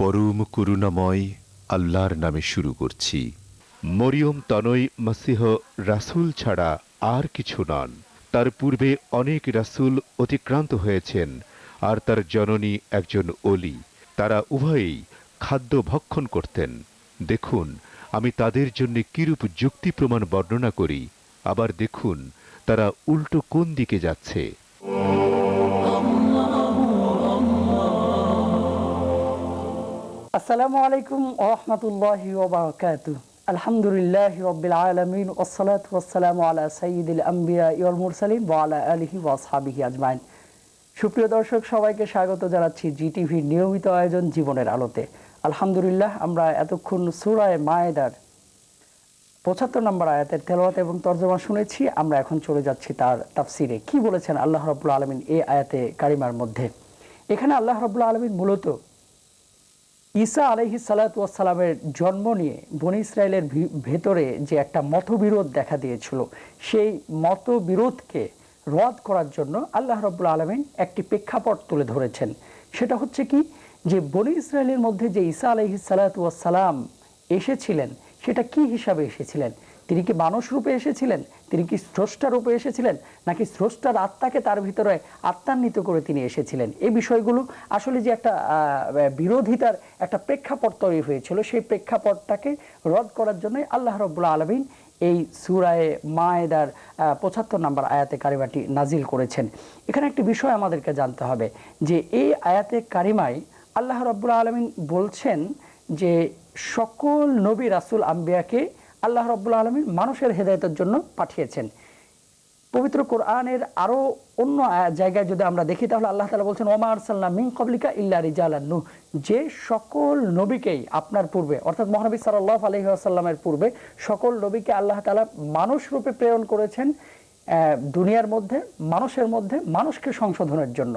পরম করুণাময় আল্লাহর নামে শুরু করছি। মরিয়ম তনয় মাসিহ রাসূল ছাড়া আর কিছু নন। তার পূর্বে অনেক রাসূল অতিক্রান্ত হয়েছেন আর তার জননী একজন অলি তারা উভয়েই খাদ্য ভক্ষণ করতেন। দেখুন, আমি তাদের জন্য কিরূপ যুক্তি প্রমাণ বর্ণনা করি। আবার দেখুন, তারা উল্টো কোন দিকে যাচ্ছে। আসসালামু আলাইকুম ওরহমতুল্লাহ ওবরাকাত আলহামদুলিল্লাহ রবিল আলমিন ওসলাত ওসালাম আলা সঈদুল আম্বিয়া ইয়ল মুরসালিম ওয়ালা আলহি ওয়াসহাবিহি আজমাইন। সুপ্রিয় দর্শক, সবাইকে স্বাগত জানাচ্ছি জিটিভির নিয়মিত আয়োজন জীবনের আলোতে। আলহামদুলিল্লাহ, আমরা এতক্ষণ সুরায় মায়েদার পঁচাত্তর নম্বর আয়াতের তেলাওয়াত এবং তর্জমা শুনেছি, আমরা এখন চলে যাচ্ছি তার তাফসিরে। কি বলেছেন আল্লাহ রবুল্লা আলমিন এই আয়াতে কারিমার মধ্যে? এখানে আল্লাহ রবুল্লা আলমিন মূলত ঈসা আলহি সালাতামের জন্ম নিয়ে বনি ইসরায়েলের ভেতরে যে একটা মতবিরোধ দেখা দিয়েছিল, সেই মতবিরোধকে রদ করার জন্য আল্লাহ রব্বুল আলমিন একটি প্রেক্ষাপট তুলে ধরেছেন। সেটা হচ্ছে কি? যে বনি ইসরায়েলের মধ্যে যে ঈসা আলহি সালাম এসেছিলেন, সেটা কি হিসাবে এসেছিলেন? তিনি কি মানুষ রূপে এসেছিলেন? তিনি কি স্রষ্টা রূপে এসেছিলেন? নাকি স্রষ্টার আত্মাকে তার ভিতরে আত্মান্বিত করে তিনি এসেছিলেন? এই বিষয়গুলো আসলে যে একটা বিরোধিতার একটা প্রেক্ষাপট তৈরি হয়েছিল, সেই প্রেক্ষাপটটাকে রদ করার জন্যই আল্লাহ রব্বুল্লা আলমিন এই সুরায়ে মায়েদার পঁচাত্তর নম্বর আয়াতে কারিমাটি নাজিল করেছেন। এখানে একটি বিষয় আমাদেরকে জানতে হবে যে এই আয়াতে কারিমায় আল্লাহ রব্বুল আলমিন বলছেন যে সকল নবী রাসুল আম্বিয়াকে আল্লাহ রব্বুল আলমিন মানুষের হেদায়তের জন্য পাঠিয়েছেন। পবিত্র কোরআনের আরও অন্য জায়গায় যদি আমরা দেখি, তাহলে আল্লাহ তালা বলছেন, ওমা আরসাল্লাহ মিন কবলিকা ইল্লা রিজালান্নু যে সকল নবীকেই আপনার পূর্বে, অর্থাৎ মহানবী সাল্লাহ আলহি আসাল্লামের পূর্বে সকল নবীকে আল্লাহ তালা মানুষ রূপে প্রেরণ করেছেন দুনিয়ার মধ্যে, মানুষের মধ্যে, মানুষকে সংশোধনের জন্য।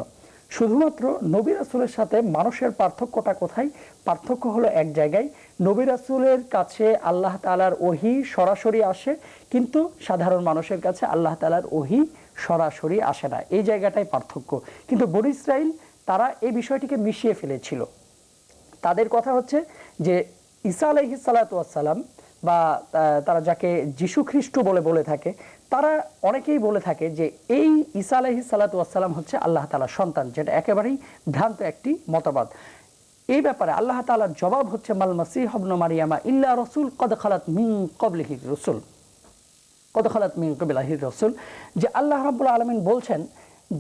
শুধুমাত্র নবী রাসুলের সাথে মানুষের পার্থক্যটা কোথায়? পার্থক্য হলো এক জায়গায়। নবী রাসুলের কাছে আল্লাহ তালার ওহি সরাসরি আসে, কিন্তু সাধারণ মানুষের কাছে আল্লাহ তালার ওহি সরাসরি আসে না। এই জায়গাটাই পার্থক্য। কিন্তু বনি ইসরাইল তারা এই বিষয়টিকে মিশিয়ে ফেলেছিল। তাদের কথা হচ্ছে যে ঈসা আলাইহি সালাতাম বা তারা যাকে যীশু খ্রিস্ট বলে বলে থাকে, তারা অনেকেই বলে থাকে যে এই ঈসা আলাইহি সালাতাম হচ্ছে আল্লাহ তালার সন্তান, যেটা একেবারেই ভ্রান্ত একটি মতবাদ। এই ব্যাপারে আল্লাহ তালার জবাব হচ্ছে, মাল মাসিহ মারিয়ামা ইল্লা রসুল কদ খালাত মিং কবলিহি রসুল। কত খালাত মিন কবিলাহির রসুল। যে আল্লাহ রাব্বুল আলমিন বলছেন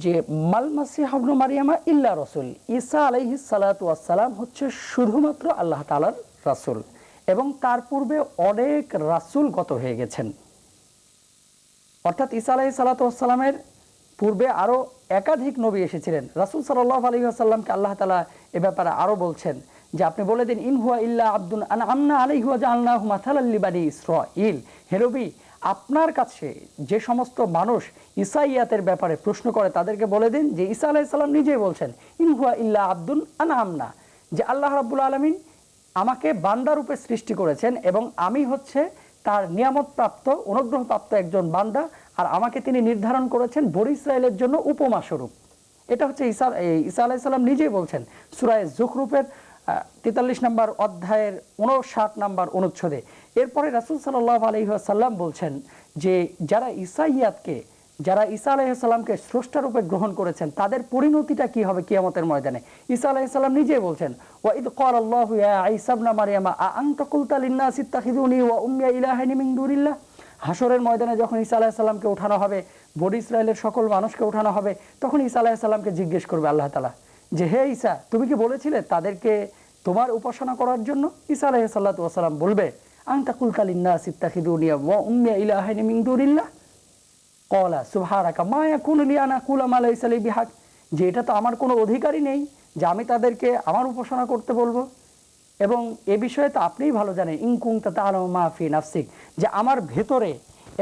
যে, মাল মাসিহ মারিয়ামা ইল্লা রসুল। ঈসা আলাইহি সালাতু ওয়াসসালাম হচ্ছে শুধুমাত্র আল্লাহ তাআলার রাসূল। এবং তার পূর্বে অনেক রাসূল গত হয়ে গেছেন। অর্থাৎ ঈসা আলাহি সালাতামের পূর্বে আরও একাধিক নবী এসেছিলেন। রাসূল সাল্লাহ আলী আসাল্লামকে আল্লাহ তালা এ ব্যাপারে আরও বলছেন যে, আপনি বলে দিন ইনহুয়া ইল্লা আব্দুল আনা আমনা আলাইহুয়া জাআলনাহু মাথালাল লিবানি ইসরাঈল। হে নবী, আপনার কাছে যে সমস্ত মানুষ ইসাইয়াতের ব্যাপারে প্রশ্ন করে, তাদেরকে বলে দিন যে, ঈসা আলাইহিস সালাম নিজেই বলছেন ইনহুয়া ইল্লা আব্দুল আনা আমনা যে, আল্লাহ রাবুল আলামিন আমাকে বান্দা রূপে সৃষ্টি করেছেন এবং আমি হচ্ছে তার নিয়ামত প্রাপ্ত অনুগ্রহপ্রাপ্ত একজন বান্দা আর আমাকে তিনি নির্ধারণ করেছেন বড় ইসরায়েলের জন্য উপমা স্বরূপ। এটা হচ্ছে ঈসা, এই ঈসা আলাইসাল্লাম নিজেই বলছেন সুরায় জুখরুপের তেতাল্লিশ নম্বর অধ্যায়ের উনষাট নম্বর অনুচ্ছেদে। এরপরে রাসুল সাল্লাহ আলহিহাসাল্লাম বলছেন যে, যারা ইসাইয়াতকে যারা ঈসা আলাইসাল্লামকে স্রষ্টারূপে গ্রহণ করেছেন, তাদের পরিণতিটা কি হবে কিয়ামতের ময়দানে? ঈসা আলাইসাল্লাম নিজেই বলছেন, ওয়াইদ ক্বাল আল্লাহু আ আনতা কুলতা ওয়া মিন দুনিল্লাহ? হাসরের ময়দানে যখন ঈসা আলাইসাল্লামকে উঠানো হবে বড় ইসরায়েলের সকল মানুষকে উঠানো হবে, তখন ঈসা আলাইসাল্লামকে জিজ্ঞেস করবে আল্লাহ তাআলা, যে হে ঈসা, তুমি কি বলেছিলে তাদেরকে তোমার উপাসনা করার জন্য? ঈসা আলাইহিসসালাতু ওয়াসালাম বলবে, আনতা কুলতা লিন-নাসি ইত্তাখিযুনি ওয়া উম্মিয়া ইলাহাইনি মিন দুনিল্লাহ? কলা, সুবহানাকা, মা ইয়াকুনু লি আন আকুলা মা লাইসা লি বিহাক। যে এটা তো আমার কোনো অধিকারই নেই, যে আমি তাদেরকে আমার উপাসনা করতে বলব। এবং এ বিষয়ে তো আপনিই ভালো জানেন ইনকুং তাআলামু মা ফি নাফসিক, যে আমার ভেতরে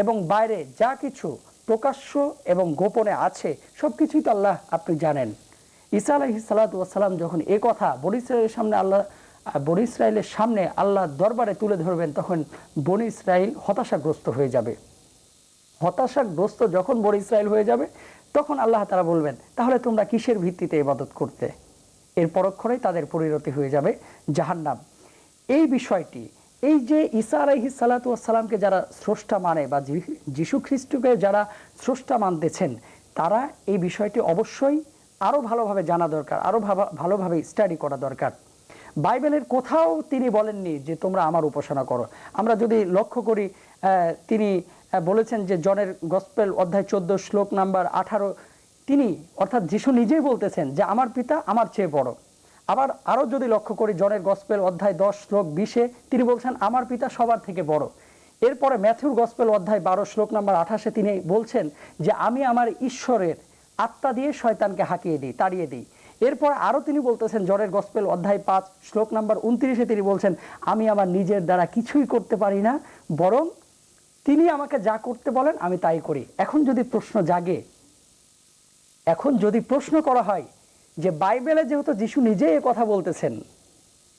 এবং বাইরে যা কিছু প্রকাশ্য এবং গোপনে আছে সব কিছুই তো আল্লাহ আপনি জানেন। ঈসা আলাইহি সালাতু ওয়াসালাম যখন এ কথা বনি ইসরায়েলের সামনে আল্লাহ, বনি ইসরায়েলের সামনে আল্লাহ দরবারে তুলে ধরবেন, তখন বনি ইসরায়েল হতাশাগ্রস্ত হয়ে যাবে। হতাশাগ্রস্ত যখন বড় ইসরায়েল হয়ে যাবে, তখন আল্লাহ তারা বলবেন, তাহলে তোমরা কিসের ভিত্তিতে ইবাদত করতে? এর পরক্ষণেই তাদের পরিণতি হয়ে যাবে জাহান্নাম। এই বিষয়টি, এই যে ঈসা আলাইহি সালাতু সালামকে যারা স্রষ্টা মানে বা যীশু খ্রিস্টকে যারা স্রষ্টা মানতেছেন, তারা এই বিষয়টি অবশ্যই আরও ভালোভাবে জানা দরকার আরও ভালোভাবে স্টাডি করা দরকার। বাইবেলের কোথাও তিনি বলেননি যে তোমরা আমার উপাসনা করো। আমরা যদি লক্ষ্য করি তিনি বলেছেন যে জনের গসপেল অধ্যায় চোদ্দ শ্লোক নাম্বার আঠারো, তিনি অর্থাৎ যিশু নিজেই বলতেছেন যে আমার পিতা আমার চেয়ে বড়। আবার আরও যদি লক্ষ্য করি জনের গসপেল অধ্যায় দশ শ্লোক বিশে, তিনি বলছেন আমার পিতা সবার থেকে বড়। এরপরে ম্যাথিউর গসপেল অধ্যায় বারো শ্লোক নাম্বার আঠাশে তিনি বলছেন যে আমি আমার ঈশ্বরের আত্মা দিয়ে শয়তানকে হাঁকিয়ে দিই, তাড়িয়ে দিই। এরপর আরও তিনি বলতেছেন জরের গসপেল অধ্যায় পাঁচ শ্লোক নাম্বার উনত্রিশে তিনি বলছেন, আমি আমার নিজের দ্বারা কিছুই করতে পারি না, বরং তিনি আমাকে যা করতে বলেন, আমি তাই করি। এখন যদি প্রশ্ন জাগে, এখন যদি প্রশ্ন করা হয় যে বাইবেলে যেহেতু যিশু নিজেই এ কথা বলতেছেন,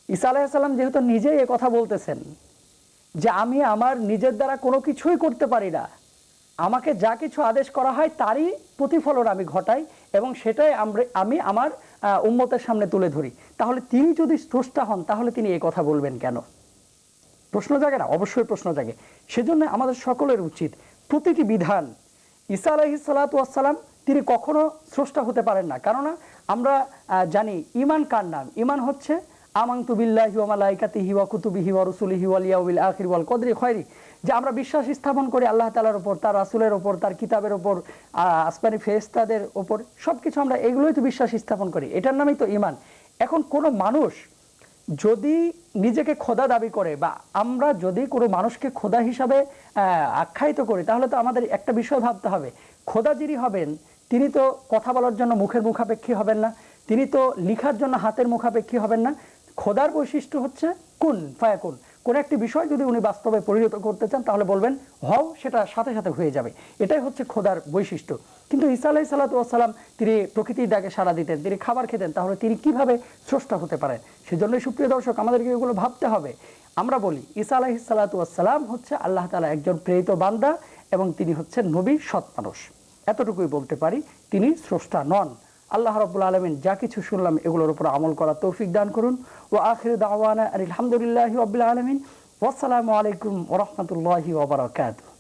ঈসা আলাইসাল্লাম যেহেতু নিজেই এ কথা বলতেছেন, যে আমি আমার নিজের দ্বারা কোনো কিছুই করতে পারি না, আমাকে যা কিছু আদেশ করা হয় তারই প্রতিফলন আমি ঘটাই এবং সেটাই আমরা আমি আমার উম্মতের সামনে তুলে ধরি। তাহলে তিনি যদি স্রষ্টা হন, তাহলে তিনি এ কথা বলবেন কেন? প্রশ্ন জাগে না, অবশ্যই প্রশ্ন জাগে। সেজন্য আমাদের সকলের উচিত প্রতিটি বিধান, ঈসা আলাহি সালাতাম তিনি কখনো স্রষ্টা হতে পারেন না। কেননা আমরা জানি ইমান কার নাম? ইমান হচ্ছে আমাংতু বিল্লাহি ওয়া মালাইকাতিহি ওয়া কুতুবিহি ওয়া রুসুলিহি ওয়াল ইয়াউমিল আখির ওয়াল কদরি খয়রি। যে আমরা বিশ্বাস স্থাপন করি আল্লাহ তালার ওপর তার রাসুলের ওপর তার কিতাবের ওপর আসমানি ওপর উপর, সবকিছু আমরা এগুলোই তো বিশ্বাস স্থাপন করি। এটার নামই তো ইমান এখন কোনো মানুষ যদি নিজেকে খোদা দাবি করে বা আমরা যদি কোনো মানুষকে খোদা হিসাবে আখ্যায়িত করি, তাহলে তো আমাদের একটা বিষয় ভাবতে হবে। খোদা যিনি হবেন, তিনি তো কথা বলার জন্য মুখের মুখাপেক্ষী হবেন না। তিনি তো লিখার জন্য হাতের মুখাপেক্ষী হবেন না। খোদার বৈশিষ্ট্য হচ্ছে কুন, ফায়াকুন। কোন একটি বিষয় যদি উনি বাস্তবে পরিণত করতে চান, তাহলে বলবেন, হও, সেটা সাথে সাথে হয়ে যাবে। এটাই হচ্ছে খোদার বৈশিষ্ট্য। কিন্তু ঈসা আলাহি সাল্লাতাম তিনি প্রকৃতির ডাকে সাড়া দিতেন, তিনি খাবার খেতেন, তাহলে তিনি কীভাবে স্রষ্টা হতে পারেন? সেজন্যই সুপ্রিয় দর্শক, আমাদেরকে এগুলো ভাবতে হবে। আমরা বলি, ঈসা আলাহি সাল্লাতাম হচ্ছে আল্লাহ তালা একজন প্রেরিত বান্দা এবং তিনি হচ্ছেন নবী সৎ মানুষ। এতটুকুই বলতে পারি, তিনি স্রষ্টা নন। আল্লাহ রব্বুল আলমিন যা কিছু শুনলাম এগুলোর উপর আমল করা তৌফিক দান করুন। ও আখির দাওয়ানা আলহামদুলিল্লাহ রবিল আলমিন। ওসালামু আলাইকুম ওরহমতুল্লাহি ওবরাকাতুহ